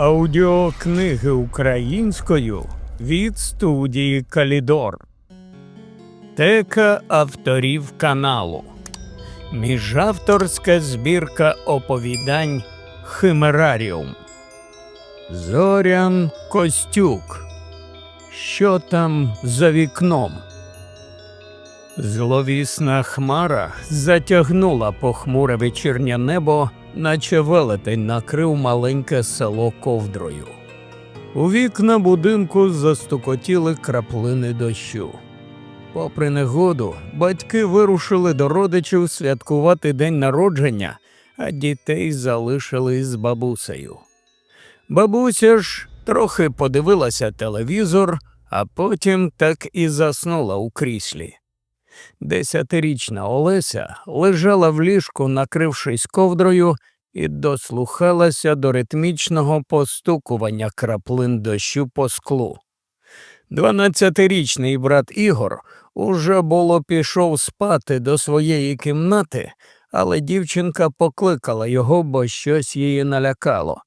Аудіокниги українською від студії Калідор. Тека авторів каналу. Міжавторська збірка оповідань Химераріум. Зорян Костюк. Що там за вікном? Зловісна хмара затягнула похмуре вечірнє небо, наче велетень накрив маленьке село ковдрою. У вікна будинку застукотіли краплини дощу. Попри негоду, батьки вирушили до родичів святкувати день народження, а дітей залишили з бабусею. Бабуся ж трохи подивилася телевізор, а потім так і заснула у кріслі. Десятирічна Олеся лежала в ліжку, накрившись ковдрою, і дослухалася до ритмічного постукування краплин дощу по склу. Дванадцятирічний брат Ігор уже було пішов спати до своєї кімнати, але дівчинка покликала його, бо щось її налякало.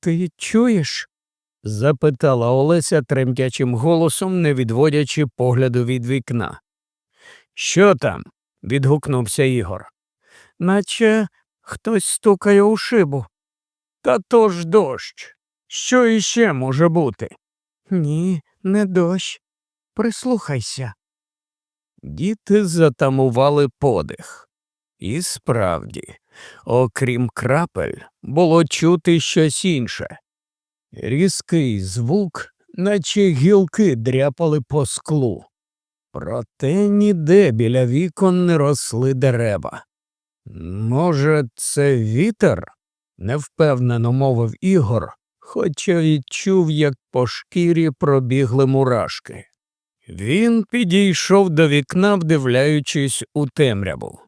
Ти чуєш? запитала Олеся тремтячим голосом, не відводячи погляду від вікна. Що там? відгукнувся Ігор. Наче хтось стукає у шибу. Та то ж дощ. Що іще може бути? Ні, не дощ. Прислухайся. Діти затамували подих. І справді, окрім крапель, було чути щось інше. Різкий звук, наче гілки дряпали по склу. Проте ніде біля вікон не росли дерева. Може, це вітер? невпевнено мовив Ігор, хоча відчув, як по шкірі пробігли мурашки. Він підійшов до вікна, вдивляючись у темряву.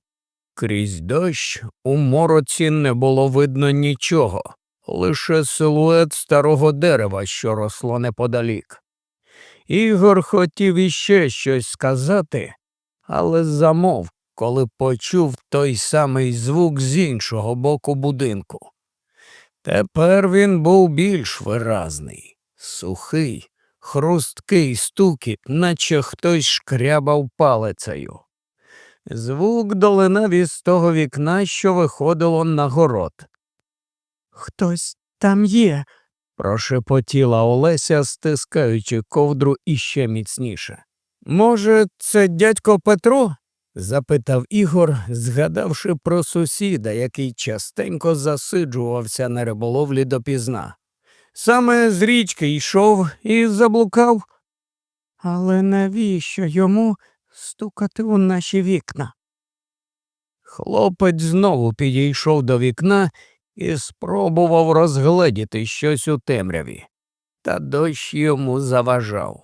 Крізь дощ у мороці не було видно нічого, лише силует старого дерева, що росло неподалік. Ігор хотів іще щось сказати, але замовк, коли почув той самий звук з іншого боку будинку. Тепер він був більш виразний, сухий, хрусткий стукіт, наче хтось шкрябав палицею. Звук долинав із того вікна, що виходило на город. Хтось там є, прошепотіла Олеся, стискаючи ковдру іще міцніше. Може, це дядько Петро? запитав Ігор, згадавши про сусіда, який частенько засиджувався на риболовлі допізна. Саме з річки йшов і заблукав. Але навіщо йому стукати у наші вікна? Хлопець знову підійшов до вікна і спробував розгледіти щось у темряві, та дощ йому заважав.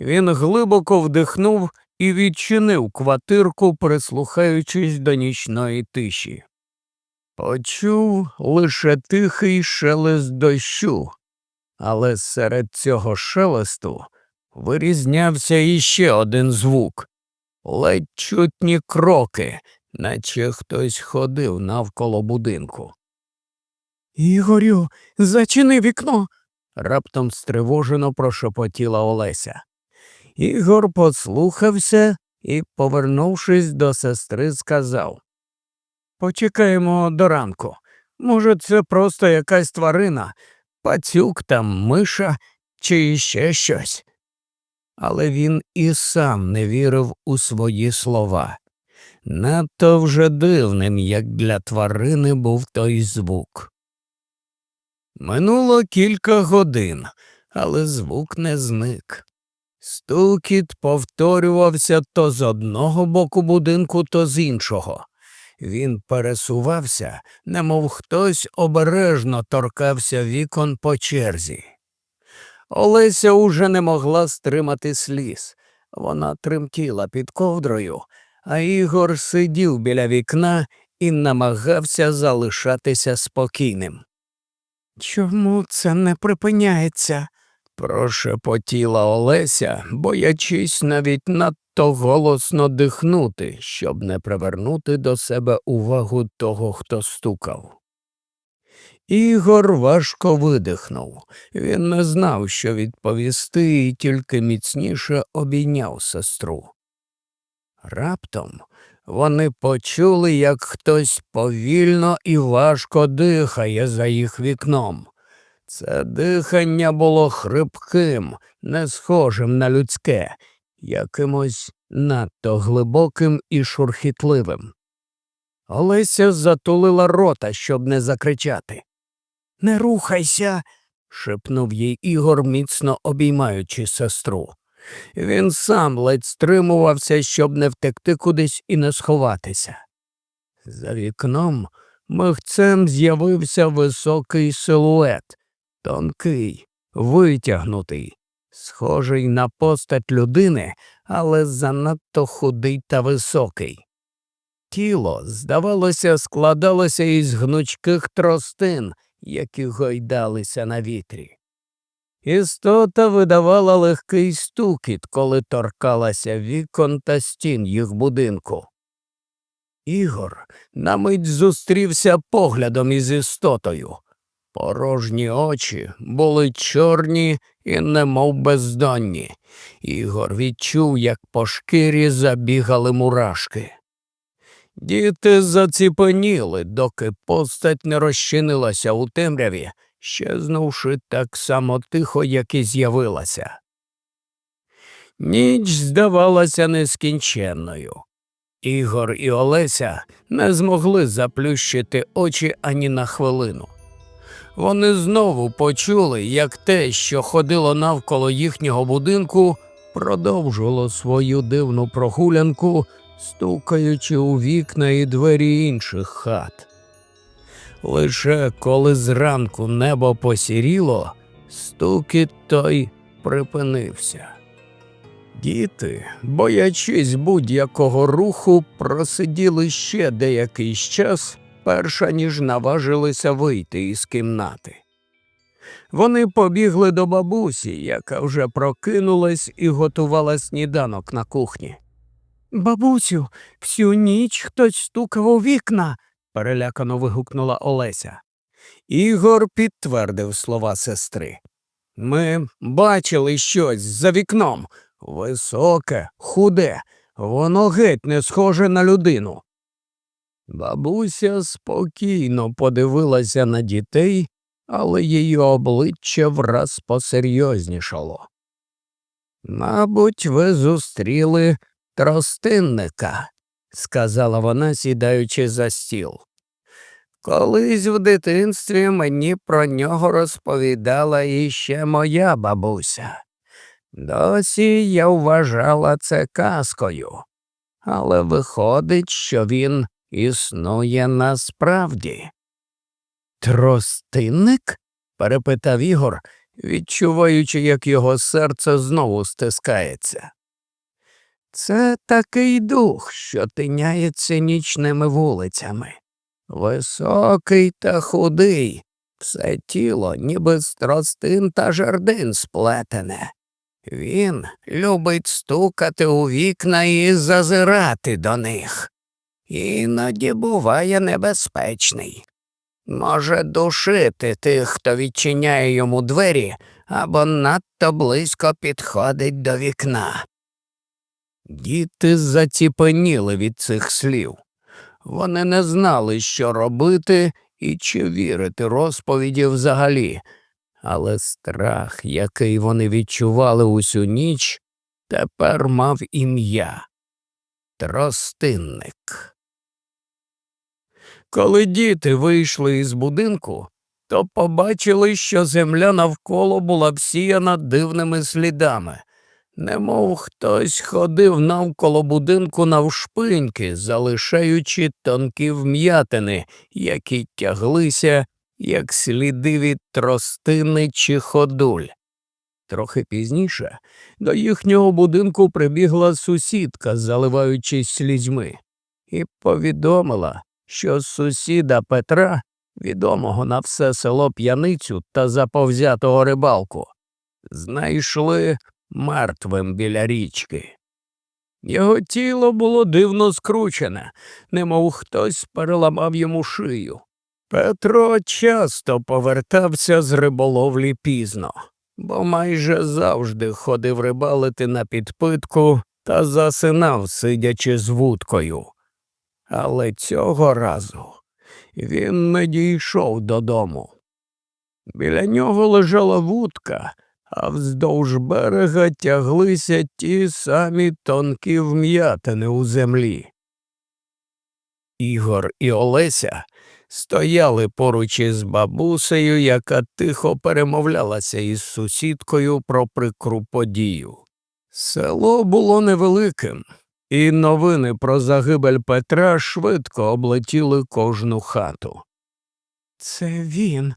Він глибоко вдихнув і відчинив квартирку, прислухаючись до нічної тиші. Почув лише тихий шелест дощу, але серед цього шелесту вирізнявся іще один звук ледь чутні кроки, наче хтось ходив навколо будинку. Ігорю, зачини вікно. раптом стривожено прошепотіла Олеся. Ігор послухався і, повернувшись до сестри, сказав Почекаємо до ранку. Може, це просто якась тварина, пацюк там миша чи ще щось. Але він і сам не вірив у свої слова. Надто вже дивним, як для тварини був той звук. Минуло кілька годин, але звук не зник. Стукіт повторювався то з одного боку будинку, то з іншого. Він пересувався, немов хтось обережно торкався вікон по черзі. Олеся уже не могла стримати сліз. Вона тремтіла під ковдрою, а Ігор сидів біля вікна і намагався залишатися спокійним. Чому це не припиняється? прошепотіла Олеся, боячись навіть надто голосно дихнути, щоб не привернути до себе увагу того, хто стукав. Ігор важко видихнув. Він не знав, що відповісти, і тільки міцніше обійняв сестру. Раптом вони почули, як хтось повільно і важко дихає за їх вікном. Це дихання було хрипким, не схожим на людське, якимось надто глибоким і шурхітливим. Олеся затулила рота, щоб не закричати. Не рухайся. шепнув їй Ігор, міцно обіймаючи сестру. Він сам ледь стримувався, щоб не втекти кудись і не сховатися. За вікном михцем з'явився високий силует, тонкий, витягнутий, схожий на постать людини, але занадто худий та високий. Тіло, здавалося, складалося із гнучких тростин, які гойдалися на вітрі. Істота видавала легкий стукіт, коли торкалася вікон та стін їх будинку. Ігор на мить зустрівся поглядом із істотою. Порожні очі були чорні і немов бездонні. Ігор відчув, як по шкірі забігали мурашки. Діти заціпеніли, доки постать не розчинилася у темряві, щезнувши так само тихо, як і з'явилася. Ніч здавалася нескінченною. Ігор і Олеся не змогли заплющити очі ані на хвилину. Вони знову почули, як те, що ходило навколо їхнього будинку, продовжувало свою дивну прогулянку, стукаючи у вікна і двері інших хат. Лише коли зранку небо посіріло, стукіт той припинився. Діти, боячись будь-якого руху, просиділи ще деякий час, перша ніж наважилися вийти із кімнати. Вони побігли до бабусі, яка вже прокинулась і готувала сніданок на кухні. Бабусю, всю ніч хтось стукав у вікна, перелякано вигукнула Олеся. Ігор підтвердив слова сестри. Ми бачили щось за вікном. Високе, худе, воно геть не схоже на людину. Бабуся спокійно подивилася на дітей, але її обличчя враз посерйознішало. Мабуть, ви зустріли тростинника, сказала вона, сідаючи за стіл. Колись в дитинстві мені про нього розповідала іще моя бабуся. Досі я вважала це казкою, але виходить, що він існує насправді. Тростинник? перепитав Ігор, відчуваючи, як його серце знову стискається. Це такий дух, що тиняється нічними вулицями. Високий та худий, все тіло, ніби з тростин та жердин сплетене. Він любить стукати у вікна і зазирати до них. Іноді буває небезпечний. Може душити тих, хто відчиняє йому двері або надто близько підходить до вікна. Діти заціпеніли від цих слів. Вони не знали, що робити і чи вірити розповіді взагалі, але страх, який вони відчували усю ніч, тепер мав ім'я Тростинник. Коли діти вийшли із будинку, то побачили, що земля навколо була всіяна дивними слідами, немов хтось ходив навколо будинку навшпиньки, залишаючи тонкі вм'ятини, які тяглися, як сліди від тростини чи ходуль. Трохи пізніше до їхнього будинку прибігла сусідка, заливаючись слізьми, і повідомила, що сусіда Петра, відомого на все село п'яницю та заповзятого рибалку, знайшли мертвим біля річки. Його тіло було дивно скручене, немов хтось переламав йому шию. Петро часто повертався з риболовлі пізно, бо майже завжди ходив рибалити на підпитку та засинав, сидячи з вудкою. Але цього разу він не дійшов додому. Біля нього лежала вудка, а вздовж берега тяглися ті самі тонкі вм'ятини у землі. Ігор і Олеся стояли поруч із бабусею, яка тихо перемовлялася із сусідкою про прикру подію. Село було невеликим, і новини про загибель Петра швидко облетіли кожну хату. Це він,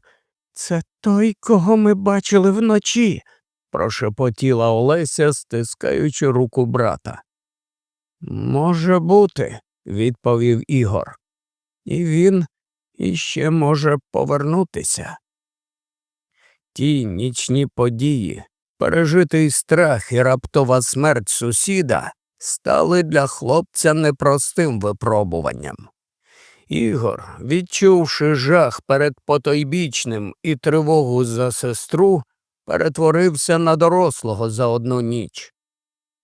це той, кого ми бачили вночі, прошепотіла Олеся, стискаючи руку брата. Може бути, відповів Ігор. І він іще може повернутися. Ті нічні події, пережитий страх і раптова смерть сусіда стали для хлопця непростим випробуванням. Ігор, відчувши жах перед потойбічним і тривогу за сестру, перетворився на дорослого за одну ніч.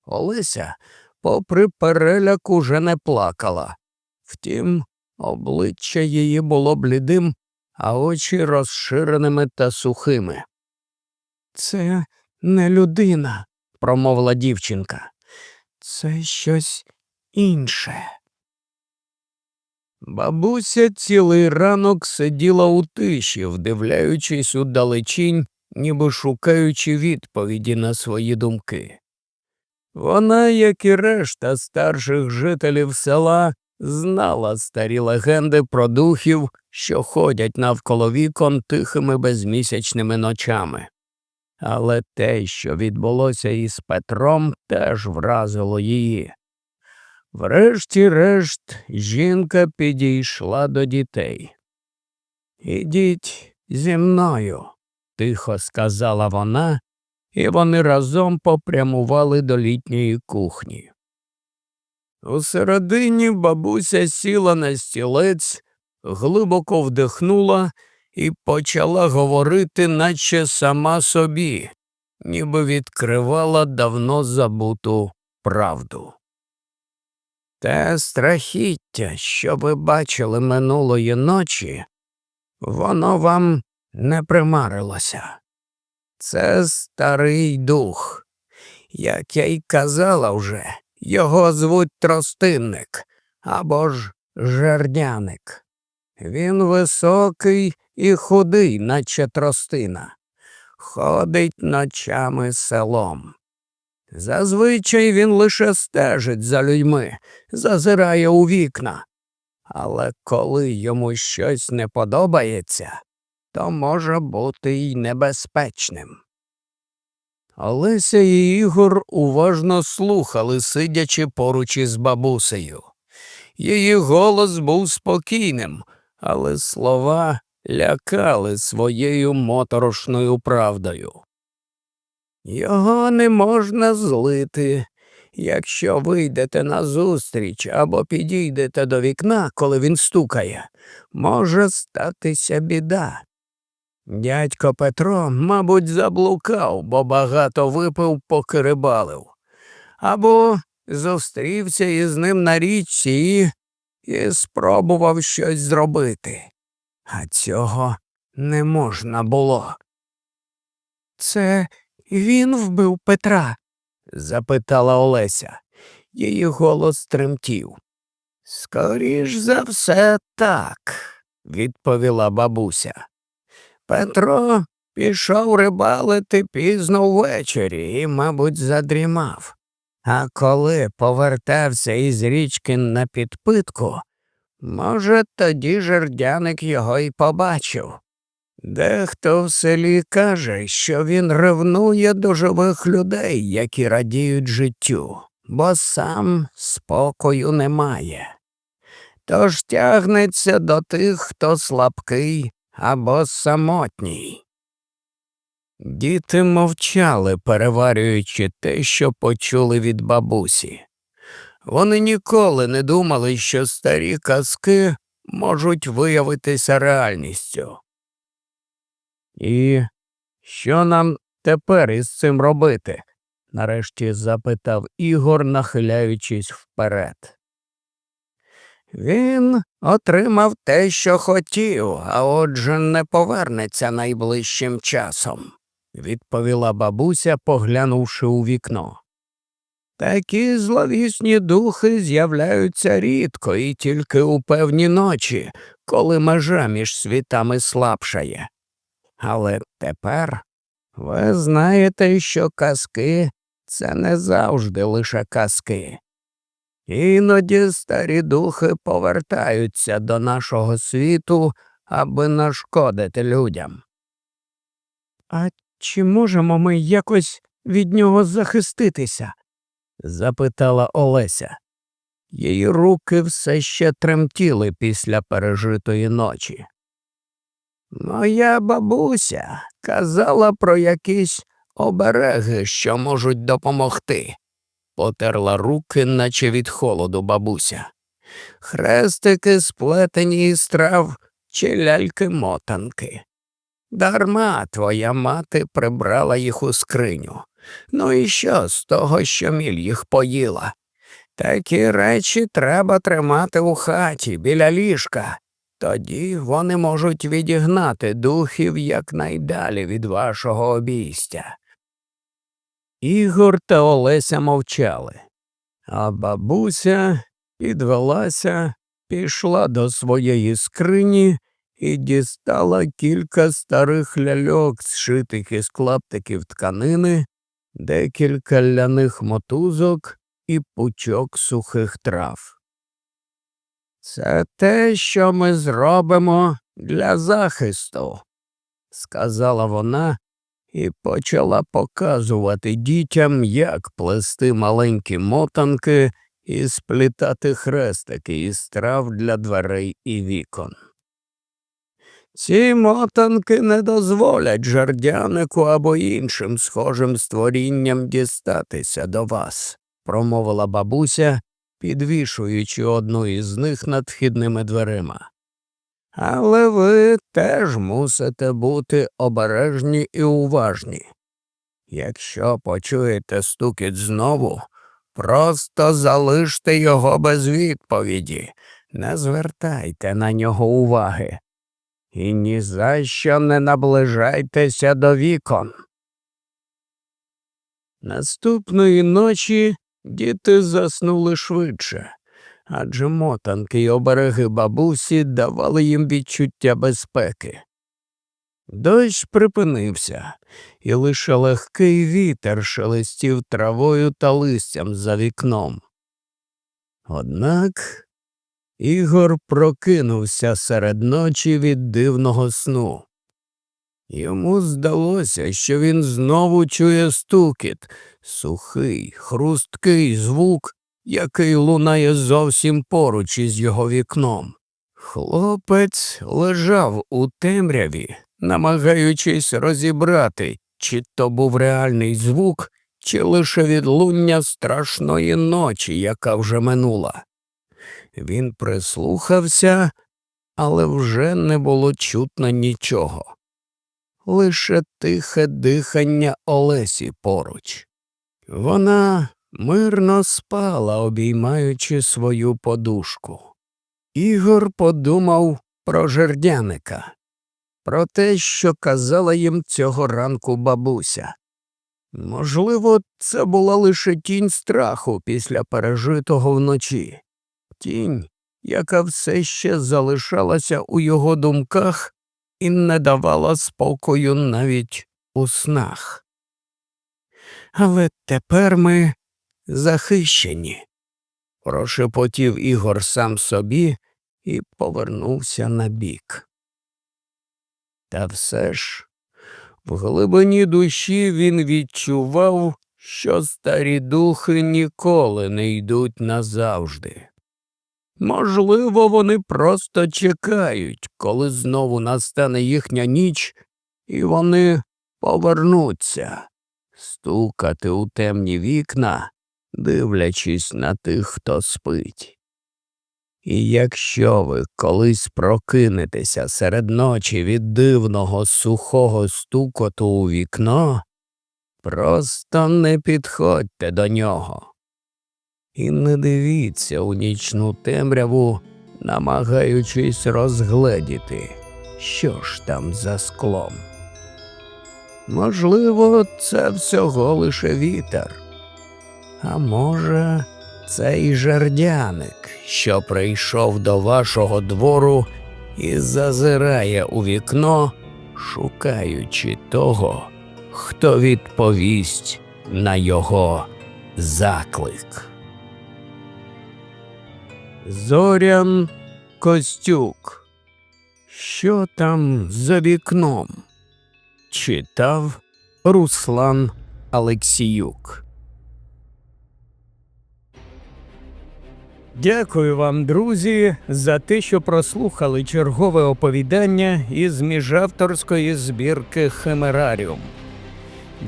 Олеся, попри переляк, уже не плакала. Втім, обличчя її було блідим, а очі розширеними та сухими. Це не людина, промовила дівчинка. Це щось інше. Бабуся цілий ранок сиділа у тиші, вдивляючись у далечінь, ніби шукаючи відповіді на свої думки. Вона, як і решта старших жителів села, знала старі легенди про духів, що ходять навколо вікон тихими безмісячними ночами. Але те, що відбулося із Петром, теж вразило її. Врешті-решт, жінка підійшла до дітей. Ідіть зі мною, тихо сказала вона, і вони разом попрямували до літньої кухні. Усередині бабуся сіла на стілець, глибоко вдихнула і почала говорити, наче сама собі, ніби відкривала давно забуту правду. Те страхіття, що ви бачили минулої ночі, воно вам не примарилося. Це старий дух. Як я й казала вже, його звуть тростинник або ж жердяник. Він високий і худий, наче тростина, ходить ночами селом. Зазвичай він лише стежить за людьми, зазирає у вікна. Але коли йому щось не подобається, то може бути й небезпечним. Олеся і Ігор уважно слухали, сидячи поруч із бабусею. Її голос був спокійним, але слова лякали своєю моторошною правдою. Його не можна злити. Якщо вийдете назустріч або підійдете до вікна, коли він стукає, може статися біда. Дядько Петро, мабуть, заблукав, бо багато випив, поки рибалив, або зустрівся із ним на річці і, і спробував щось зробити. А цього не можна було. Це він вбив Петра? запитала Олеся. Її голос тремтів. Скоріш за все так, відповіла бабуся. Петро пішов рибалити пізно ввечері і, мабуть, задрімав. А коли повертався із річки на підпитку, може, тоді жердяник його й побачив. Дехто в селі каже, що він ревнує до живих людей, які радіють життю, бо сам спокою немає. Тож тягнеться до тих, хто слабкий або самотній. Діти мовчали, переварюючи те, що почули від бабусі. Вони ніколи не думали, що старі казки можуть виявитися реальністю. І що нам тепер із цим робити? нарешті запитав Ігор, нахиляючись вперед. Він отримав те, що хотів, а отже не повернеться найближчим часом, відповіла бабуся, поглянувши у вікно. Такі зловісні духи з'являються рідко і тільки у певні ночі, коли межа між світами слабшає. Але тепер ви знаєте, що казки це не завжди лише казки. Іноді старі духи повертаються до нашого світу, аби нашкодити людям. А чи можемо ми якось від нього захиститися? запитала Олеся. Її руки все ще тремтіли після пережитої ночі. Моя бабуся казала про якісь обереги, що можуть допомогти. Потерла руки, наче від холоду бабуся. Хрестики сплетені із трав чи ляльки мотанки. Дарма твоя мати прибрала їх у скриню. Ну і що з того, що міль їх поїла? Такі речі треба тримати у хаті біля ліжка. Тоді вони можуть відігнати духів якнайдалі від вашого обійстя. Ігор та Олеся мовчали, а бабуся підвелася, пішла до своєї скрині і дістала кілька старих ляльок, зшитих із клаптиків тканини, декілька ляних мотузок і пучок сухих трав. Це те, що ми зробимо для захисту, сказала вона і почала показувати дітям, як плести маленькі мотанки і сплітати хрестики із трав для дверей і вікон. Ці мотанки не дозволять жардянику або іншим схожим створінням дістатися до вас, промовила бабуся, підвішуючи одну із них над вхідними дверима. Але ви теж мусите бути обережні і уважні. Якщо почуєте стукіт знову, просто залиште його без відповіді, не звертайте на нього уваги і ні за що не наближайтеся до вікон. Наступної ночі діти заснули швидше адже мотанки й обереги бабусі давали їм відчуття безпеки. Дощ припинився, і лише легкий вітер шелестів травою та листям за вікном. Однак Ігор прокинувся серед ночі від дивного сну. Йому здалося, що він знову чує стукіт, сухий, хрусткий звук, який лунає зовсім поруч із його вікном. Хлопець лежав у темряві, намагаючись розібрати, чи то був реальний звук, чи лише відлуння страшної ночі, яка вже минула. Він прислухався, але вже не було чутно нічого. Лише тихе дихання Олесі поруч. Вона мирно спала, обіймаючи свою подушку. Ігор подумав про жердяника, про те, що казала їм цього ранку бабуся. Можливо, це була лише тінь страху після пережитого вночі, тінь, яка все ще залишалася у його думках і не давала спокою навіть у снах. Але тепер ми захищені, прошепотів Ігор сам собі і повернувся на бік. Та все ж в глибині душі він відчував, що старі духи ніколи не йдуть назавжди. Можливо, вони просто чекають, коли знову настане їхня ніч, і вони повернуться, стукати у темні вікна дивлячись на тих, хто спить. І якщо ви колись прокинетеся серед ночі від дивного сухого стукоту у вікно, просто не підходьте до нього. І не дивіться у нічну темряву, намагаючись розгледіти, що ж там за склом. Можливо, це всього лише вітер. А може, це і жердяник, що прийшов до вашого двору і зазирає у вікно, шукаючи того, хто відповість на його заклик. Зорян Костюк. Що там за вікном? Читав Руслан Алексіюк. Дякую вам, друзі, за те, що прослухали чергове оповідання із міжавторської збірки Химераріум.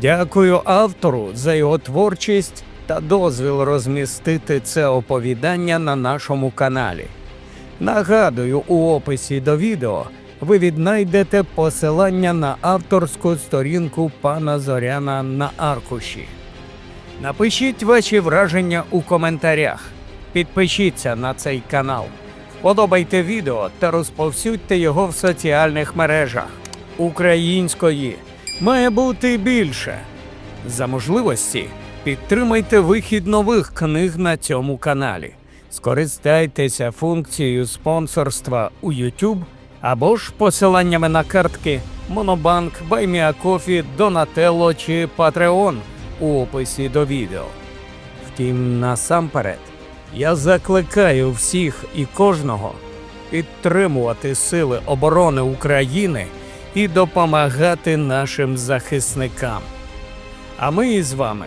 Дякую автору за його творчість та дозвіл розмістити це оповідання на нашому каналі. Нагадую, у описі до відео ви віднайдете посилання на авторську сторінку пана Зоряна на аркуші. Напишіть ваші враження у коментарях. Підпишіться на цей канал, вподобайте відео та розповсюдьте його в соціальних мережах. Української має бути більше. За можливості підтримайте вихід нових книг на цьому каналі. Скористайтеся функцією спонсорства у YouTube або ж посиланнями на картки Монобанк, Байміакофі, Донателло чи Patreon у описі до відео. Втім, насамперед, я закликаю всіх і кожного підтримувати Сили оборони України і допомагати нашим захисникам. А ми із вами